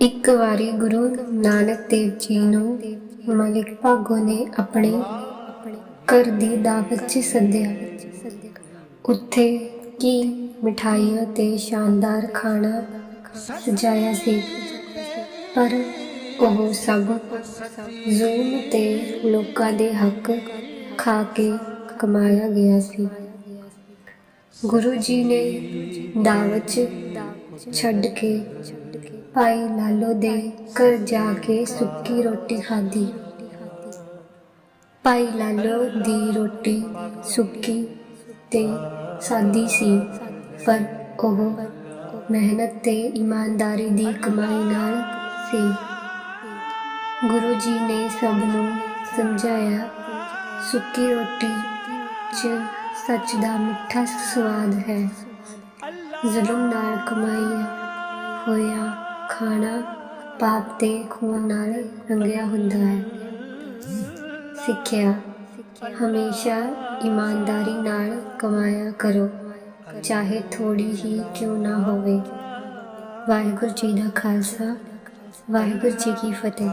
ਇੱਕ ਵਾਰੀ ਗੁਰੂ ਨਾਨਕ ਦੇਵ ਜੀ ਨੂੰ ਮਲਿਕ ਭਾਗੋ ਨੇ ਆਪਣੇ ਘਰ ਦੀ ਦਾਵਤ 'ਚ ਸੱਦਿਆ। ਉੱਥੇ ਕੀ ਮਠਾਈਆਂ ਤੇ ਸ਼ਾਨਦਾਰ ਖਾਣਾ ਸਜਾਇਆ ਸੀ। ਪਰ ਉਹ ਸਭ ਜ਼ੂਮ ਤੇ ਲੋਕਾਂ ਦੇ ਹੱਕ ਖਾ ਕੇ ਕਮਾਇਆ ਗਿਆ ਸੀ। ਗੁਰੂ ਜੀ ਨੇ ਦਾਵਤ 'ਚ ਛੱਡ ਕੇ ਭਾਈ ਲਾਲੋ ਦੇ ਘਰ ਜਾ ਕੇ ਸੁੱਕੀ ਰੋਟੀ ਖਾਧੀ। ਭਾਈ ਲਾਲੋ ਦੀ ਰੋਟੀ ਸੁੱਕੀ ਤੇ ਸਾਦੀ ਸੀ, ਪਰ ਉਹ ਮਿਹਨਤ ਤੇ ਇਮਾਨਦਾਰੀ ਦੀ ਕਮਾਈ ਨਾਲ ਸੀ। ਗੁਰੂ ਜੀ ਨੇ ਸਭ ਨੂੰ ਸਮਝਾਇਆ, ਸੁੱਕੀ ਰੋਟੀ 'ਚ ਸੱਚ ਦਾ ਮਿੱਠਾ ਸਵਾਦ ਹੈ। ਜ਼ੁਲਮ ਨਾਲ ਕਮਾਈ ਹੋਇਆ ਖਾਣਾ ਪਾਪ ਤੇ ਖੂਨ ਨਾਲ ਰੰਗਿਆ ਹੁੰਦਾ ਹੈ। ਸਿੱਖਿਆ, ਹਮੇਸ਼ਾ ਇਮਾਨਦਾਰੀ ਨਾਲ ਕਮਾਇਆ ਕਰੋ, ਚਾਹੇ ਥੋੜੀ ਹੀ ਕਿਉਂ ਨਾ ਹੋਵੇ। ਵਾਹਿਗੁਰੂ ਜੀ ਦਾ ਖਾਲਸਾ, ਵਾਹਿਗੁਰੂ ਜੀ ਕੀ ਫਤਿਹ।